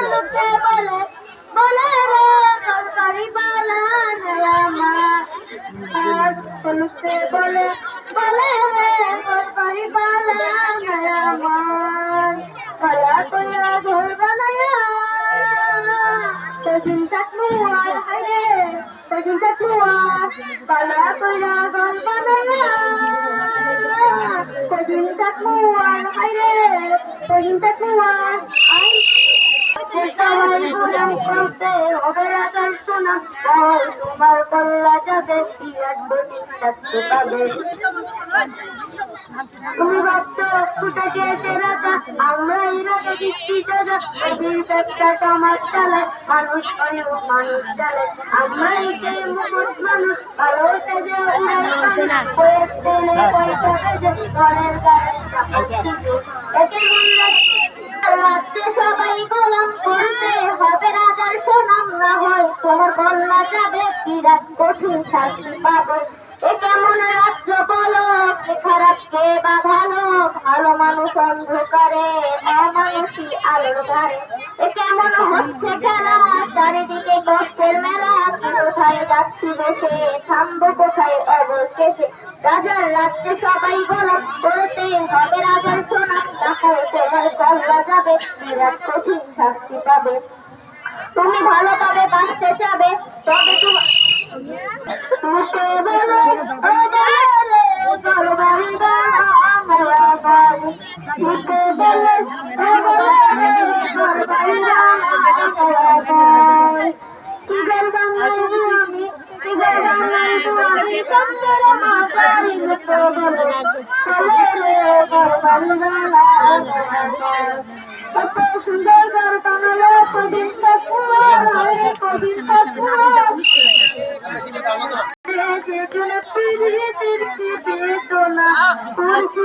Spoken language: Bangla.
লোকে বলে বলে কলা কলা ঘর বানায়া সেদিন থাকব আর হাইরে সেদিন থাকব আর কলা কলা ঘর বানায়া সেদিন থাকব আর হাইরে সেদিন থাকব আর আই সবাই গোলাম করতে হবে রাজার সোনা তাই তোমার কল্লা যাবে বিরাট বটি থাকতে পাবে। তুমি ভাবছ কোথাকে এসে রাজা? আমরা এই রাজা দিচ্ছি দাদা নদীর ব্যবসা সমাজ চালায় মানুষ করে মানুষ চালায় আমরা এই মুকুট মানুষ ভালো সেজে উড়াই মানুষ কয়েক দিনে পয়সা বেজে ঘরের গায়ে একে বললে সবাই গোলাম করতে হবে রাজার সুনাম না হয় তোমার গল্লা যাবে বিরাট কঠিন শাস্তি পাবে। এ আলোর ধারে এ কেমন হচ্ছে খেলা? চারিদিকে কষ্টের মেলা। কোথায় যাচ্ছি দেশে থামবো কোথায় অবশেষে? রাজার রাজ্যে সবাই করতে হবে। রাজার সোনা তাকে তোমার যাবে। বিরাট কঠিন শাস্তি পাবে। তুমি ভালোভাবে বাঁচতে চাবে। তবে তুমি কত সুন্দর ঘর বানালো কদিন কদিন থাকব সেজন্য পিড়িতের কি বেদনা করছে